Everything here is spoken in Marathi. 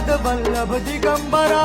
త్రినాథ వల్లభ దిగంబరా.